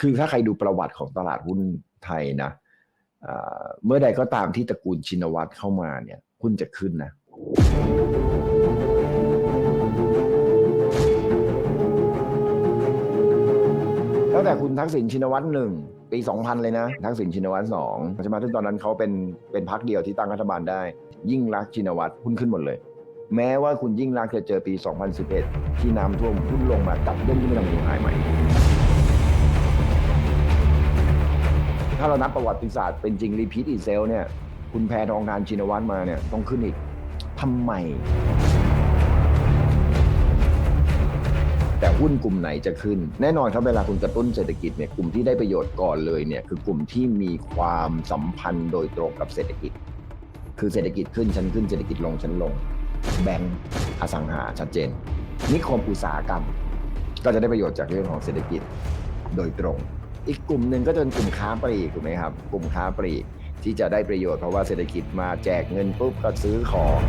คือถ้าใครดูประวัติของตลาดหุ้นไทยนะเมื่อใดก็ตามที่ตระกูลชินวัตรเข้ามาเนี่ยหุ้นจะขึ้นนะตั้งแต่คุณทักษิณชินวัตรหนึ่งปี 2000 เลยนะ ทักษิณชินวัตรสองใช่ไหมซึ่งตอนนั้นเขาเป็นเป็นพรรคเดียวที่ตั้งรัฐบาลได้ ยิ่งรักชินวัตรหุ้นขึ้นหมดเลย แม้ว่าคุณยิ่งรักจะเจอปี 2011 ที่น้ำท่วมหุ้นลงมากลับเด้งขึ้นไปทำนิวไฮใหม่ ถ้าเรานับประวัติศาสตร์เป็นจริงรีพีทอีเซลเนี่ย คุณแพทองทานชินวัตรมาเนี่ยต้องขึ้นอีกทำไม แต่หุ้นกลุ่มไหนจะขึ้น แน่นอนครับเวลาคุณกระตุ้นเศรษฐกิจเนี่ยกลุ่มที่ได้ประโยชน์ก่อนเลยเนี่ยคือกลุ่มที่มีความสัมพันธ์โดยตรงกับเศรษฐกิจ คือเศรษฐกิจขึ้นชั้นขึ้นเศรษฐกิจลงชั้นลง แบงก์อสังหาชัดเจน นิคมอุตสาหกรรม ก็จะได้ประโยชน์จากเรื่องของเศรษฐกิจโดยตรง อีกกลุ่มหนึ่งก็จะเป็นกลุ่มค้าปลีกถูกไหมครับ กลุ่มค้าปลีกที่จะได้ประโยชน์เพราะว่าเศรษฐกิจมาแจกเงินปุ๊บก็ซื้อของ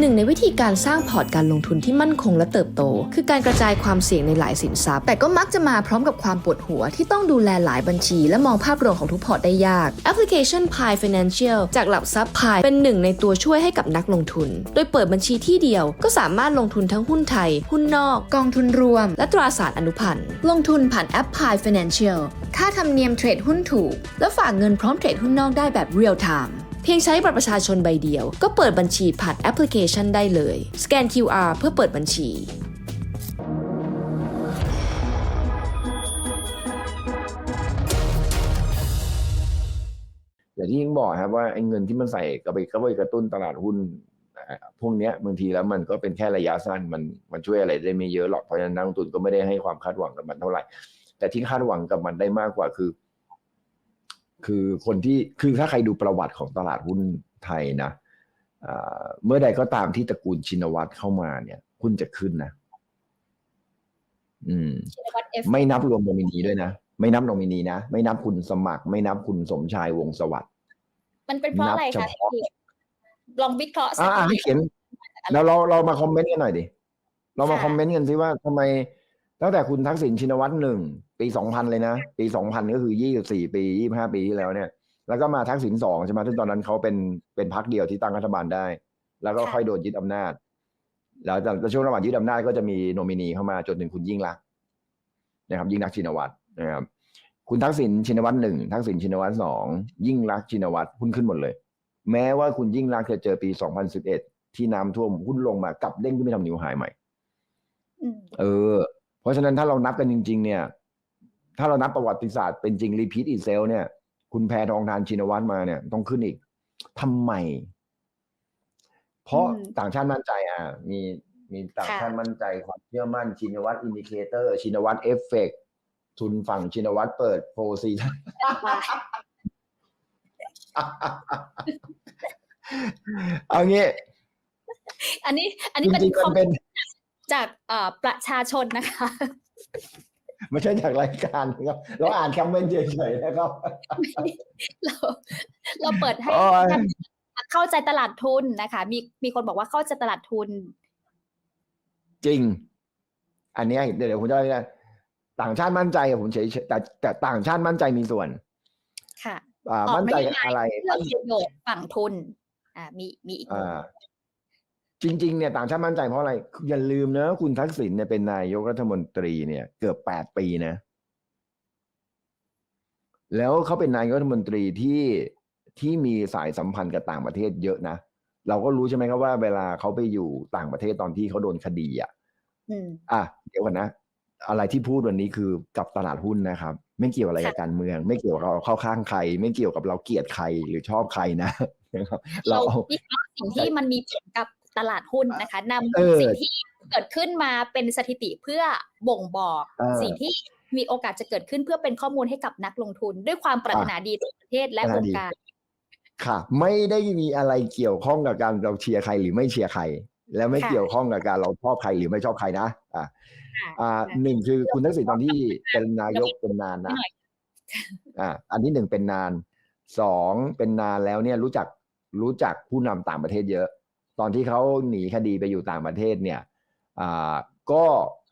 หนึ่งในวิธีการสร้างพอร์ตการลงทุนที่มั่นคงและเติบโต คือการกระจายความเสี่ยงในหลายสินทรัพย์ แต่ก็มักจะมาพร้อมกับความปวดหัวที่ต้องดูแลหลายบัญชี และมองภาพรวมของทุกพอร์ตได้ยากแอปพลิเคชัน Pi Financial จากหลักทรัพย์ Pi เป็นหนึ่งในตัวช่วยให้กับนักลงทุน โดยเปิดบัญชีที่เดียวก็สามารถลงทุนทั้งหุ้นไทย หุ้นนอก กองทุนรวม และตราสารอนุพันธ์ลงทุนผ่านแอป Pi Financial ค่าธรรมเนียมเทรดหุ้นถูก และฝากเงินพร้อมเทรดหุ้นนอกได้แบบเรียลไทม์ เพียงใช้บัตรประชาชนใบเดียว ก็เปิดบัญชีผ่านแอปพลิเคชันได้เลย สแกน QR เพื่อเปิดบัญชีอย่างที่ยิ่งบอกครับว่าไอ้เงินที่มันใส่กระไปเข้าไปกระตุ้นตลาดหุ้นพวกนี้บางทีแล้วมันก็เป็นแค่ระยะสั้นมันมันช่วยอะไรได้ไม่เยอะหรอกเพราะฉะนั้นนักลงทุนก็ไม่ได้ให้ความคาดหวังกับมันเท่าไหร่ แต่ที่คาดหวังกับมันได้มากกว่าคือ คือคนที่คือถ้าใครดูประวัติของตลาดหุ้นไทยนะอ่าเมื่อใดก็ตามที่ตระกูลชินวัตรเข้ามาเนี่ยหุ้นจะขึ้นนะ อืมชินวัตรเอฟไม่นับรวมโนมินีด้วยนะ ไม่นับโนมินีนะ ไม่นับคุณสมัคร ไม่นับคุณสมชายวงศ์สวัสดิ์มันเป็นเพราะอะไรนับคะเฉพาะพี่ลองวิเคราะห์สอ่าถิให้ติเขียนแล้วเราเรามาคอมเมนต์กันหน่อยดิ เรามาค่ะคอมเมนต์กันสิว่าทำไม ตั้งแต่คุณทักษิณชินวัตรหนึ่งปีสองพันเลยนะ ปีสองพันก็คือยี่สิบสี่ปียี่ห้าปีที่แล้วเนี่ย แล้วก็มาทักษิณสองใช่ไหมซึ่งตอนนั้นเขาเป็นเป็นพรรคเดียวที่ตั้งรัฐบาลได้ แล้วก็ค่อยโดนยึดอำนาจ แล้วแต่ช่วงระหว่างยึดอำนาจก็จะมีโนมินีเข้ามาจนถึงคุณยิ่งรักษณ์นะครับยิ่งรักษณ์ชินวัตรนะครับคุณทักษิณชินวัตรหนึ่งทักษิณชินวัตรสองยิ่งรักษณ์ชินวัตรหุ้นขึ้นหมดเลย แม้ว่าคุณยิ่งรักษณ์จะเจอปี2011ที่น้ำท่วมหุ้นลงมากลับเด้งขึ้นไปทำนิวไฮใหม่อืมเออเพ ราะฉะนั้นถ้าเรานับกันจริง ๆ เนี่ย ถ้าเรานับประวัติศาสตร์เป็นจริงรีพีทอีเซลเนี่ย คุณแพทองทานชินวัตรมาเนี่ย ต้องขึ้นอีกทำไม เพราะอืมต่างชาติมั่นใจอะ มีมีต่างค่ะชาติมั่นใจความเชื่อมั่นชินวัตรอินดิเคเตอร์ชินวัตรเอฟเฟกทุนฝั่งชินวัตรเปิดโฟซีเอางี้ อันนี้ อันจนี้เป็นริงๆคมัอนมเป็น จากเอ่อประชาชนนะคะไม่ใช่จากรายการนะครับเราอ่านคอมเมนต์เฉยๆนะครับเราเราเปิดให้โอ้ยเข้าใจตลาดทุนนะคะ มีมีคนบอกว่าเข้าใจตลาดทุน จริง อันเนี้ยเดี๋ยวเดี๋ยวผมจะเล่าให้ฟังต่างชาติมั่นใจอะผมเฉยๆแต่แต่ต่างชาติมั่นใจมีส่วน ค่ะอ่าออกมั่นใจนโยบายอะไรเพื่อประโยชน์ฝั่งทุน อ่า มีมีอีกอ่า จริงๆเนี่ยต่างชาติมั่นใจเพราะอะไร อย่าลืมนะคุณทักษิณเนี่ยเป็นนายกรัฐมนตรีเนี่ย เกือบแปดปีนะ แล้วเขาเป็นนายกรัฐมนตรีที่ที่มีสายสัมพันธ์กับต่างประเทศเยอะนะเราก็รู้ใช่ไหมครับว่า เวลาเขาไปอยู่ต่างประเทศตอนที่เขาโดนคดีอะอืมอะเดี๋ยวก่อนนะอะไรที่พูดวันนี้คือกับตลาดหุ้นนะครับ ไม่เกี่ยวอะไรกับค่ะการเมือง ไม่เกี่ยวกับเราเข้าข้างใคร ไม่เกี่ยวกับเราเกลียดใครหรือชอบใครนะนะครับ เราเราเอาวิเคราะห์สิ่งที่มันมีผลกับ ตลาดหุ้นนะคะนเออำสิ่งที่เกิดขึ้นมาเป็นสถิติเพื่อบ่งบอกเออสิ่งที่มีโอกาสจะเกิดขึ้นเพื่อเป็นข้อมูลให้กับนักลงทุน ด้วยความปรารถนาดีต่อประเทศและปรารถวนางดีการ ค่ะ ไม่ได้มีอะไรเกี่ยวข้องกับการเราเชียร์ใครหรือไม่เชียร์ใคร แล้วไม่ค่ะเกี่ยวข้องกับการเราชอบใครหรือไม่ชอบใครนะอะค่ะอ่าค่ะหนึ่งคือคุณทักษิณตอนที่เป็นนายกเป็นนานนะหน่อยอ่าอันที่หนึ่งเป็นนานสองเป็นนานแล้วเนี่ยรู้จักรู้จักผู้นำต่างประเทศเยอะ ตอนที่เขาหนีคดีไปอยู่ต่างประเทศเนี่ยอ่าก็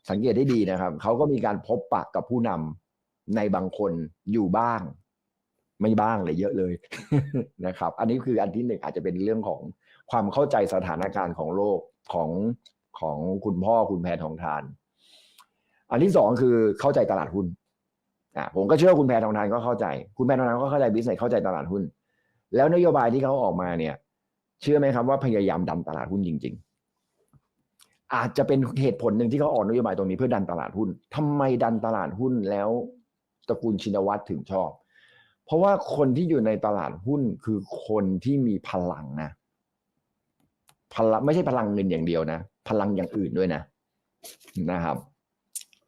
สังเกตได้ดีนะครับ เขาก็มีการพบปะกับผู้นำในบางคนอยู่บ้าง ไม่บ้างเลยเยอะเลยนะครับ อันนี้คืออันที่หนึ่งอาจจะเป็นเรื่องของความเข้าใจสถานการณ์ของโลกของของคุณพ่อคุณแพทองทาน อันที่สองคือเข้าใจตลาดหุ้นอ่าผมก็เชื่อคุณแพทองทานก็เข้าใจ คุณแพทองทานก็เข้าใจบิสเนสเข้าใจตลาดหุ้น แล้วนโยบายที่เขาออกมาเนี่ย ชื่อไหมครับว่าพยายามดันตลาดหุ้นจริง ๆ อาจจะเป็นเหตุผลหนึ่งที่เขาออกนโยบายตรงนี้เพื่อดันตลาดหุ้นทำไมดันตลาดหุ้นแล้วตระกูลชินวัตรถึงชอบ เพราะว่าคนที่อยู่ในตลาดหุ้นคือคนที่มีพลังนะพลังไม่ใช่พลังเงินอย่างเดียวนะ พลังอย่างอื่นด้วยนะนะครับ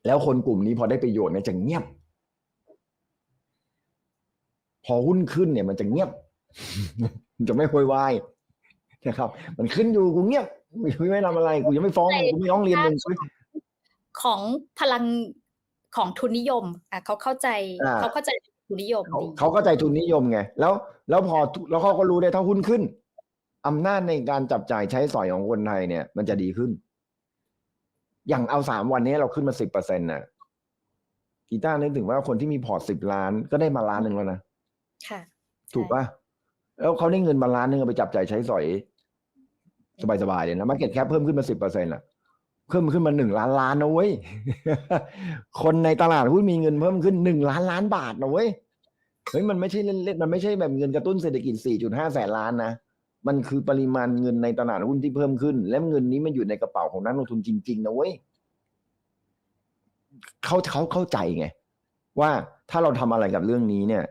แล้วคนกลุ่มนี้พอได้ประโยชน์เนี่ยจะเงียบ พอหุ้นขึ้นเนี่ยมันจะเงียบ มันจะไม่โวยวาย นะครับมันขึ้นอยู่กูเงียบกูไม่ทำอะไรกูยังไม่ฟ้องกูไม่ร้องเรียนมึงกูของพลังของทุนนิยมอะเขาเข้าใจอ่าเขาเข้าใจทุนนิยมเขาดีเขาก็ใจทุนนิยมไงแล้ว แล้วพอแล้วเขาก็รู้ได้ถ้าหุ้นขึ้นอำนาจในการจับจ่ายใช้สอยของคนไทยเนี่ย มันจะดีขึ้น อย่างเอาสามวันนี้เราขึ้นมาสิบเปอร์เซ็นต์น่ะกีตาร์นึกถึงว่าคนที่มีพอร์ตสิบล้านก็ได้มาล้านหนึ่งแล้วนะค่ะ ถูกป่ะแล้วเขาได้เงินมาล้านหนึงเอาไปจับจ่ายใช้สอย สบายๆเลยนะมาเก็ตแคปเพิ่มขึ้นมาสิบเปอร์เซ็นต์อะเพิ่มขึ้นมาหนึ่งล้านล้านนะเว้ย คนในตลาดหุ้นมีเงินเพิ่มขึ้นหนึ่งล้านล้านบาทนะเว้ย เฮ้ยมันไม่ใช่เล่นๆมันไม่ใช่แบบเงินกระตุ้นเศรษฐกิจ 4.5 แสนล้านนะ มันคือปริมาณเงินในตลาดหุ้นที่เพิ่มขึ้น และเงินนี้มันอยู่ในกระเป๋าของนักลงทุนจริง ๆ นะเว้ยเขาเขาเข้าใจไง ว่าถ้าเราทำอะไรกับเรื่องนี้เนี่ย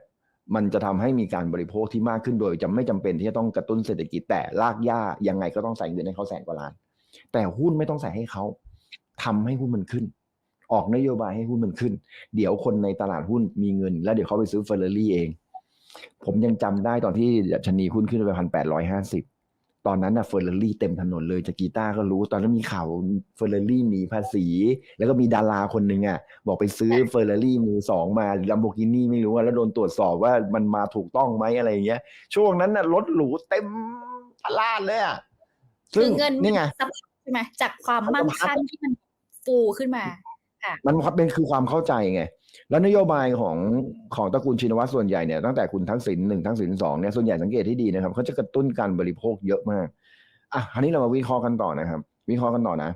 มันจะทำให้มีการบริโภคที่มากขึ้นโดยจะไม่จำเป็นที่จะต้องกระตุ้นเศรษฐกิจแต่ลากย่ายังไงก็ต้องใส่เงินให้เขาแสนกว่าล้าน แต่หุ้นไม่ต้องใส่ให้เขาทำให้หุ้นมันขึ้น ออกนโยบายให้หุ้นมันขึ้น เดี๋ยวคนในตลาดหุ้นมีเงิน แล้วเดี๋ยวเขาไปซื้อเฟอร์เรอรี่เอง ผมยังจำได้ตอนที่ดัชนีหุ้นขึ้นไปพันแปดร้อยห้าสิบ ตอนนั้นน่ะเฟอร์รารี่เต็มถนนเลยจากกีตาร์ก็รู้ ตอนนั้นมีข่าวเฟอร์รารี่หนีภาษี แล้วก็มีดาราคนหนึ่งอะ บอกไปซื้อเฟอร์รารี่มือสองมาลัมโบกินี่ไม่รู้ว่าแล้วโดนตรวจสอบว่ามันมาถูกต้องไหมอะไรอย่างเงี้ย ช่วงนั้นน่ะรถหรูเต็มตลาดเลยอะคืซึ่งอเงินนี่ไงสะพัดใช่ไหมจากความมั่งคั่งที่มันฟูขึ้นมา มันเป็นคือความเข้าใจไง แล้วนโยบายของของตระกูลชินวัตรส่วนใหญ่เนี่ยตั้งแต่คุณทักษิณหนึ่งทักษิณสองเนี่ยส่วนใหญ่สังเกตที่ดีนะครับเขาจะกระตุ้นการบริโภคเยอะมากอะคราวนี้เรามาวิเคราะห์กันต่อนะครับ วิเคราะห์กันต่อนะ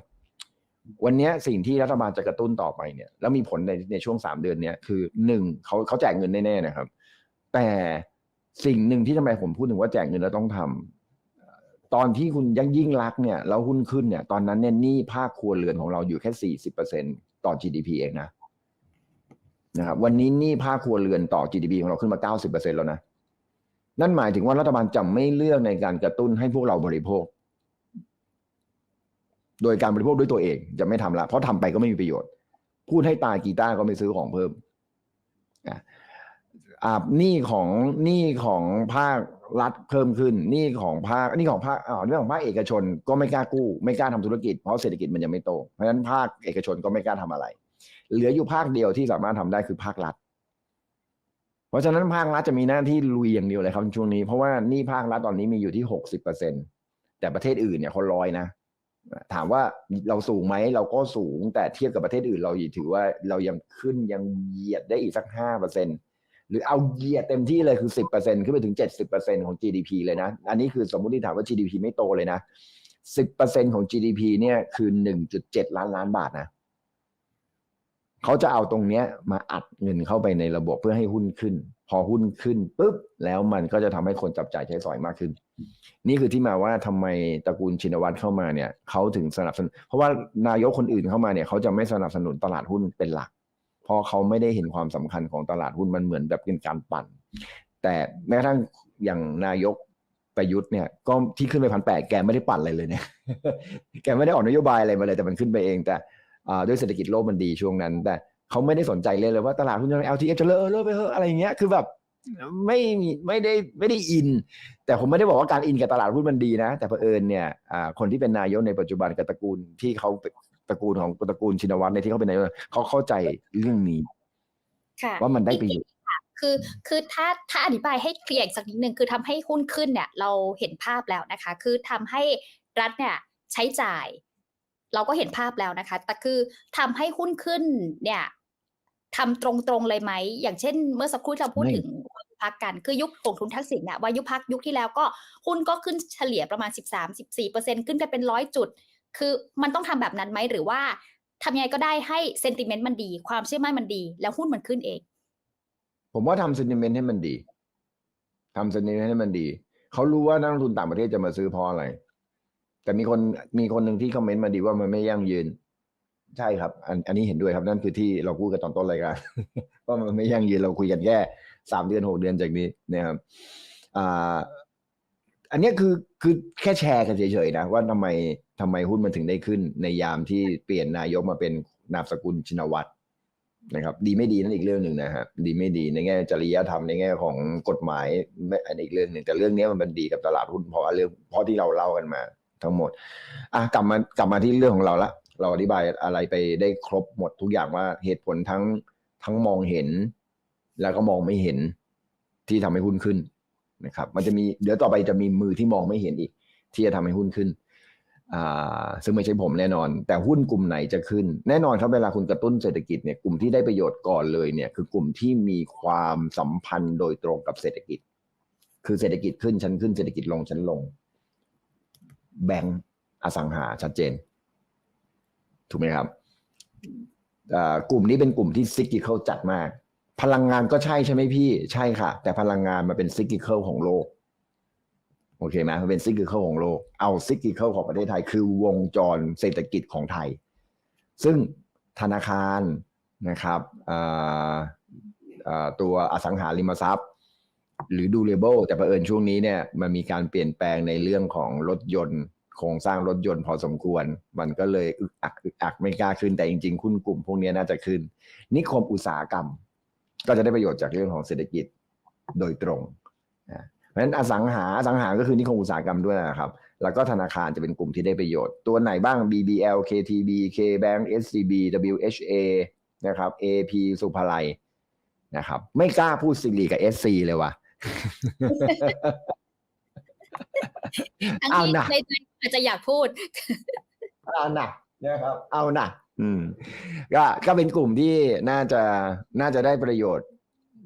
วันนี้สิ่งที่รัฐบาลจะกระตุ้นต่อไปเนี่ย แล้วมีผลในในช่วงสามเดือนเนี้ยคือหนึ่งเขาเขาแจกเงินแน่ๆนะครับ แต่สิ่งหนึ่งที่ทำไมผมพูดถึงว่าแจกเงินแล้วต้องทำ ตอนที่คุณยังยิ่งรักเนี่ยแล้วหุ้นขึ้นเนี่ย ตอนนั้นเนี่ยหนี้ภาคครัวเรือนของเราอยู่แค่สี่สิบเปอร์เซ็นต่อ GDP เองนะนะครับ วันนี้หนี้ภาคครัวเรือนต่อ GDP ของเราขึ้นมาเก้าสิบเปอร์เซ็นแล้วนะนั่นหมายถึงว่ารัฐบาลจะไม่เลือกในการกระตุ้นให้พวกเราบริโภค โดยการบริโภคด้วยตัวเองจะไม่ทำละเพราะทำไปก็ไม่มีประโยชน์ พูดให้ตายกีตาร์ก็ไม่ซื้อของเพิ่มอ่าหนี้ของหนี้ของภาค รัฐเพิ่มขึ้นหนี้ของภาคหนี้ของภาคอ่าเรื่องของภาคเอกชนก็ไม่กล้ากู้ ไม่กล้าทำธุรกิจเพราะเศรษฐกิจมันยังไม่โตเพราะฉะนั้นภาคเอกชนก็ไม่กล้าทำอะไร เหลืออยู่ภาคเดียวที่สามารถทำได้คือภาครัฐ เพราะฉะนั้นภาครัฐจะมีหน้าที่ลุยอย่างเดียวเลยครับช่วงนี้เพราะว่านี้ภาครัฐตอนนี้มีอยู่ที่หกสิบเปอร์เซ็นแต่ประเทศอื่นเนี่ยเขาร้อยนะถามว่าเราสูงไหมเราก็สูงแต่เทียบกับประเทศอื่น เราถือว่าเรายังขึ้นยังเหยียดได้อีกสักห้าเปอร์เซ็นต์ หรือเอาเหยียดเต็มที่เลยคือสิบเปอร์เซ็นขึ้นไปถึงเจ็ดสิบเปอร์เซ็นของ GDP เลยนะ อันนี้คือสมมติฐานว่า GDP ไม่โตเลยนะสิบเปอร์เซ็นของ GDP เนี่ยคือหนึ่งจุดเจ็ดล้านล้านบาทนะ เขาจะเอาตรงเนี้ยมาอัดเงินเข้าไปในระบบเพื่อให้หุ้นขึ้น พอหุ้นขึ้นปุ๊บ แล้วมันก็จะทำให้คนจับจ่ายใช้สอยมากขึ้น นี่คือที่มาว่าทำไมตระกูลชินวัตรเข้ามาเนี่ยเขาถึงสนับสนุน เพราะว่านายกคนอื่นเข้ามาเนี่ยเขาจะไม่สนับสนุนตลาดหุ้นเป็นหลัก เพราะเขาไม่ได้เห็นความสำคัญของตลาดหุ้นมันเหมือนแบบเป็นการปั่น แต่แม้กระทั่งอย่างนายกประยุทธ์เนี่ยก็ที่ขึ้นไปพันแปดแกไม่ได้ปั่นอะไรเลยเนี่ยแกไม่ได้ออกนโยบายอะไรมาเลยแต่มันขึ้นไปเองแต่ด้วยเศรษฐกิจโลกมันดีช่วงนั้น แต่เขาไม่ได้สนใจเลยเลยว่าตลาดหุ้นจะ LTF จะเลิกเลิกไปเถอะอะไรอย่างเงี้ยคือแบบไม่ไม่ได้ไม่ได้อิน แต่ผมไม่ได้บอกว่าการอินกับตลาดหุ้นมันดีนะ แต่เผอิญเนี่ยคนที่เป็นนายกในปัจจุบันกับตระกูลที่เขา ตระกูลของตระกูลชินวัตรในยที่เขาเป็นนายกเขาเข้าใจเรื่องนี้ค่ะว่ามันได้ประโยชน์คือคือถ้าถ้าอธิบายให้เคลียร์อีกสักนิดนึงคือทำให้หุ้นขึ้นเนี่ย เราเห็นภาพแล้วนะคะ คือทำให้รัฐเนี่ยใช้จ่าย เราก็เห็นภาพแล้วนะคะ แต่คือทำให้หุ้นขึ้นเนี่ยทำตรงๆเลยไหม อย่างเช่น เมื่อสักครู่เราพูดไม่ถึงวายุพักกันคือยุคของทุนทักษิณเนี่ยวายุพักยุคที่แล้วก็หุ้นก็ขึ้นเฉลี่ยประมาณ 13 14ขึ้นไปเป็นร้อยจุด คือมันต้องทำแบบนั้นไหมหรือว่าทำยังไงก็ได้ให้เซนติเมนต์มันดี ความเชื่อมั่นมันดี แล้วหุ้นมันขึ้นเอง ผมว่าทำ sentiment ให้มันดีทำ sentiment ให้มันดี เขารู้ว่านักลงทุนต่างประเทศจะมาซื้อเพราะอะไร แต่มีคนมีคนหนึ่งที่คอมเมนต์มาดีว่ามันไม่ยั่งยืน ใช่ครับ อันอันนี้เห็นด้วยครับนั่นคือที่เราพูดกันตอนต้นรายการว่ามันไม่ยั่งยืนเราคุยกันแค่สามเดือนหกเดือนจากนี้นะครับอ่า อันนี้คือคือแค่แชร์กันเฉยๆนะว่าทำไมทำไมหุ้นมันถึงได้ขึ้น ในยามที่เปลี่ยนนายกมาเป็นนามสกุลชินวัตรนะครับ ดีไม่ดีนั่นอีกเรื่องหนึ่งนะฮะดีไม่ดีในแง่จริยธรรมในแง่ของกฎหมายไม่อันอีกเรื่องหนึ่งแต่เรื่องนี้มันเป็นดีกับตลาดหุ้นเพราะเรื่องเพราะที่เราเล่ากันมาทั้งหมดอะกลับมากลับมาที่เรื่องของเราละเราอธิบายอะไรไปได้ครบหมดทุกอย่างว่าเหตุผลทั้งทั้งมองเห็น แล้วก็มองไม่เห็นที่ทำให้หุ้นขึ้น นะครับมันจะมีเดี๋ยวต่อไปจะมีมือที่มองไม่เห็นอีก ที่จะทำให้หุ้นขึ้นซึ่งไม่ใช่ผมแน่นอน แต่หุ้นกลุ่มไหนจะขึ้น แน่นอนครับเวลาคุณกระตุ้นเศรษฐกิจเนี่ยกลุ่มที่ได้ประโยชน์ก่อนเลยเนี่ยคือกลุ่มที่มีความสัมพันธ์โดยตรงกับเศรษฐกิจ คือเศรษฐกิจขึ้นชั้นขึ้นเศรษฐกิจลงชั้นลง แบงก์อสังหาชัดเจน ถูกไหมครับกลุ่มนี้เป็นกลุ่มที่ซิกิเคิลจัดมาก พลังงานก็ใช่ใช่ไหมพี่ใช่ค่ะ แต่พลังงานมันเป็นซิกิเคิลของโลก โอเคไหมมันเป็นซิกิเคิลของโลก เอาซิกิเคิลของประเทศไทย คือวงจรเศรษฐกิจของไทย ซึ่งธนาคารนะครับตัวอสังหาริมทรัพย์ หรือ durable แต่ประเอิญช่วงนี้เนี่ยมันมีการเปลี่ยนแปลงในเรื่องของรถยนต์โครงสร้างรถยนต์พอสมควร มันก็เลยอึกอักอึกอักไม่กล้าขึ้นแต่จริงๆ คุณกลุ่มพวกนี้น่าจะขึ้น นิคมอุตสาหกรรม ก็จะได้ประโยชน์จากเรื่องของเศรษฐกิจโดยตรงนะเพราะฉะนั้นอสังหาอสังหาก็คือนิคมอุตสาหกรรมด้วยนะครับ แล้วก็ธนาคารจะเป็นกลุ่มที่ได้ประโยชน์ ตัวไหนบ้าง BBL KTB KBank SCB WHA นะครับ AP สุภาลัยนะครับ ไม่กล้าพูดสิริกับ SC เลยว่ะทั้งเอาที่นะในใจอาจจะอยากพูดเอาหนักนะครับ เอาหนัก อืมก็ก็เป็นกลุ่มที่น่าจะน่าจะได้ประโยชน์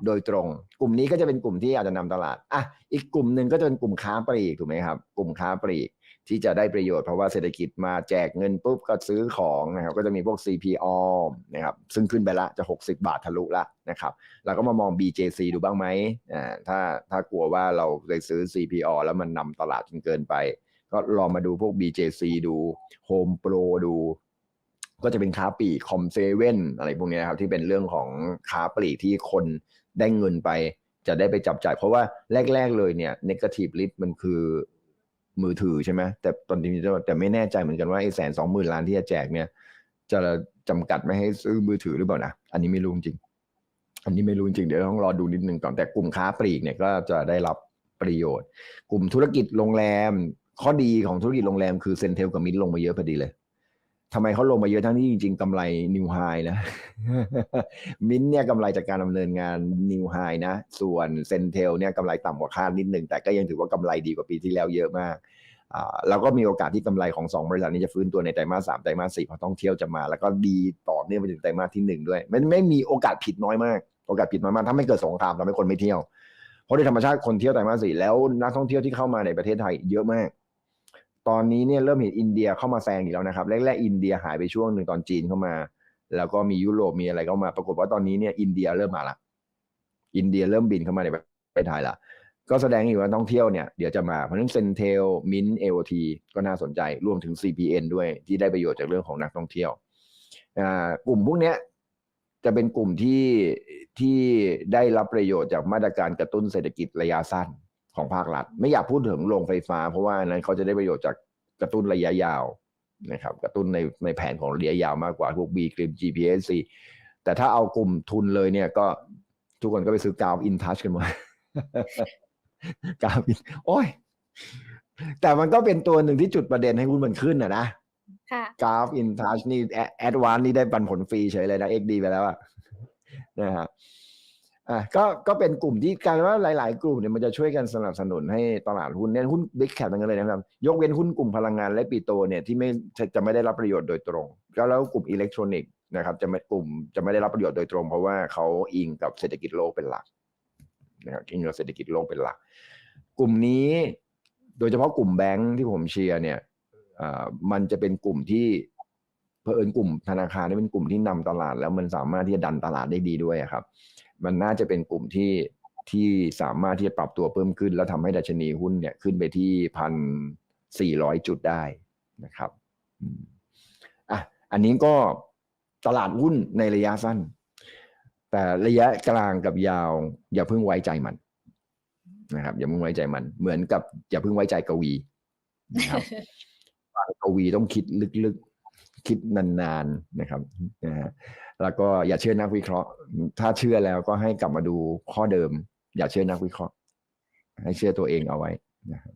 โดยตรง กลุ่มนี้ก็จะเป็นกลุ่มที่อาจจะนำตลาดอะอีกกลุ่มหนึ่งก็จะเป็นกลุ่มค้าปลีกถูกไหมครับ กลุ่มค้าปลีกที่จะได้ประโยชน์เพราะว่าเศรษฐกิจมาแจกเงินปุ๊บก็ซื้อของนะครับ ก็จะมีพวก CPO นะครับซึ่งขึ้นไปละจะ 60 บาททะลุละนะครับแล้วก็มามอง BJC ดูบ้างไหมอ่าถ้าถ้ากลัวว่าเราไปซื้อ CPO แล้วมันนำตลาดจนเกินไป ก็ลองมาดูพวก BJC ดู Home Pro ดู ก็จะเป็นค้าปลีกคอมเซเว่นอะไรพวกนี้ยครับที่เป็นเรื่องของค้าปลีกที่คนได้เงินไป จะได้ไปจับจ่าย เพราะว่าแรก ๆ เลยเนี่ย negative list มันคือมือถือใช่ไหมแต่ตอนนี้แต่ไม่แน่ใจเหมือนกันว่าไอ้แสนสองหมื่นล้านที่จะแจกเนี่ย จะจำกัดไม่ให้ซื้อมือถือหรือเปล่านะอันนี้ไม่รู้จริง อันนี้ไม่รู้จริงเดี๋ยวต้องรอดูนิดนึงก่อนแต่กลุ่มค้าปลีกเนี่ยก็จะได้รับประโยชน์ กลุ่มธุรกิจโรงแรมข้อดีของธุรกิจโรงแรมคือเซ็นเทลกับมินลงมาเยอะพอดีเลย ทำไมเขาลงมาเยอะทั้งที่จริงๆกำไรนิวไฮนะ มินเนี่ยกำไรจากการดำเนินงานนิวไฮนะ ส่วนเซนเทลเนี่ยกำไรต่ำกว่าคาดนิดนึง แต่ก็ยังถือว่ากำไรดีกว่าปีที่แล้วเยอะมากอ่าแล้วก็มีโอกาสที่กำไรของสองบริษัทนี้จะฟื้นตัวในไตรมาสสามไตรมาสสี่เพราะต้องเที่ยวจะมา แล้วก็ดีต่อเนื่องไปถึงไตรมาสที่หนึ่งด้วย ไม่ไม่มีโอกาสผิดน้อยมาก โอกาสผิดน้อยมาก ถ้าไม่เกิดสงครามทำให้คนไม่เที่ยว เพราะโดยธรรมชาติคนเที่ยวไตรมาสสี่แล้วนักท่องเที่ยวที่เข้ามาในประเทศไทยเยอะมาก ตอนนี้เนี่ยเริ่มเห็นอินเดียเข้ามาแซงอีกแล้วนะครับ แรกๆอินเดียหายไปช่วงหนึ่งตอนจีนเข้ามา แล้วก็มียุโรปมีอะไรเข้ามา ปรากฏว่าตอนนี้เนี่ยอินเดียเริ่มมาละอินเดียเริ่มบินเข้ามาในประเทศไทยละก็แสดงอยู่ว่าท่องเที่ยวเนี่ยเดี๋ยวจะมาเพราะฉะนั้นเซนเทลมินเอโอทีก็น่าสนใจรวมถึง CPN ด้วยที่ได้ประโยชน์จากเรื่องของนักท่องเที่ยวอ่ากลุ่มพวกเนี้ยจะเป็นกลุ่มที่ที่ได้รับประโยชน์จากมาตรการกระตุ้นเศรษฐกิจระยะสั้น ของภาครัฐ ไม่อยากพูดถึงโรงไฟฟ้า เพราะว่าอันนั้นเขาจะได้ประโยชน์จากกระตุ้นระยะยาวนะครับกระตุ้นในในแผนของระยะยาวมากกว่าพวก B กริม GPSC แต่ถ้าเอากลุ่มทุนเลยเนี่ยก็ทุกคนก็ไปซื้อกาวอินทัชกันหมดกาวอินโอ้ยแต่มันก็เป็นตัวหนึ่งที่จุดประเด็นให้หุ้นมันขึ้นอะนะค่ะกราฟอินทัชนี่แอดวานนี่ได้ปันผลฟรีเฉยเลยนะ XD ไปแล้วอะนะครับ อะก็ก็เป็นกลุ่มที่กายเป็นว่าหลาย ๆ กลุ่มเนี่ยมันจะช่วยกันสนับสนุนให้ตลาดหุ้นเนี่ยหุ้นบิ๊กแคปทั้งนั้นเลยนะครับ ยกเว้นหุ้นกลุ่มพลังงานและปิโตเนี่ยที่ไม่จะไม่ได้รับประโยชน์โดยตรงแล้วแล้วกลุ่มอิเล็กทรอนิกส์นะครับจะไม่กลุ่มจะไม่ได้รับประโยชน์โดยตรง เพราะว่าเขาอิงกับเศรษฐกิจโลกเป็นหลักนะครับอิงกับเศรษฐกิจโลกเป็นหลัก กลุ่มนี้โดยเฉพาะกลุ่มแบงค์ที่ผมเชียร์เนี่ยอ่ามันจะเป็นกลุ่มที่เผอิญกลุ่มธนาคารนี่เป็นกลุ่มที่นำตลาด แล้วมันสามารถที่จะดันตลาดได้ดีด้วยครับ มันน่าจะเป็นกลุ่มที่ที่สามารถที่จะปรับตัวเพิ่มขึ้น แล้วทำให้ดัชนีหุ้นเนี่ยขึ้นไปที่พันสี่ร้อยจุดได้นะครับอืมอะอันนี้ก็ตลาดหุ้นในระยะสั้น แต่ระยะกลางกับยาว อย่าเพิ่งไว้ใจมันนะครับ อย่าเพิ่งไว้ใจมัน เหมือนกับ อย่าเพิ่งไว้ใจกวีนะครับฟังกวีต้องคิดลึกๆคิดนานๆนะครับนะฮะ แล้วก็อย่าเชื่อนักวิเคราะห์ ถ้าเชื่อแล้วก็ให้กลับมาดูข้อเดิม อย่าเชื่อนักวิเคราะห์ ให้เชื่อตัวเองเอาไว้นะครับ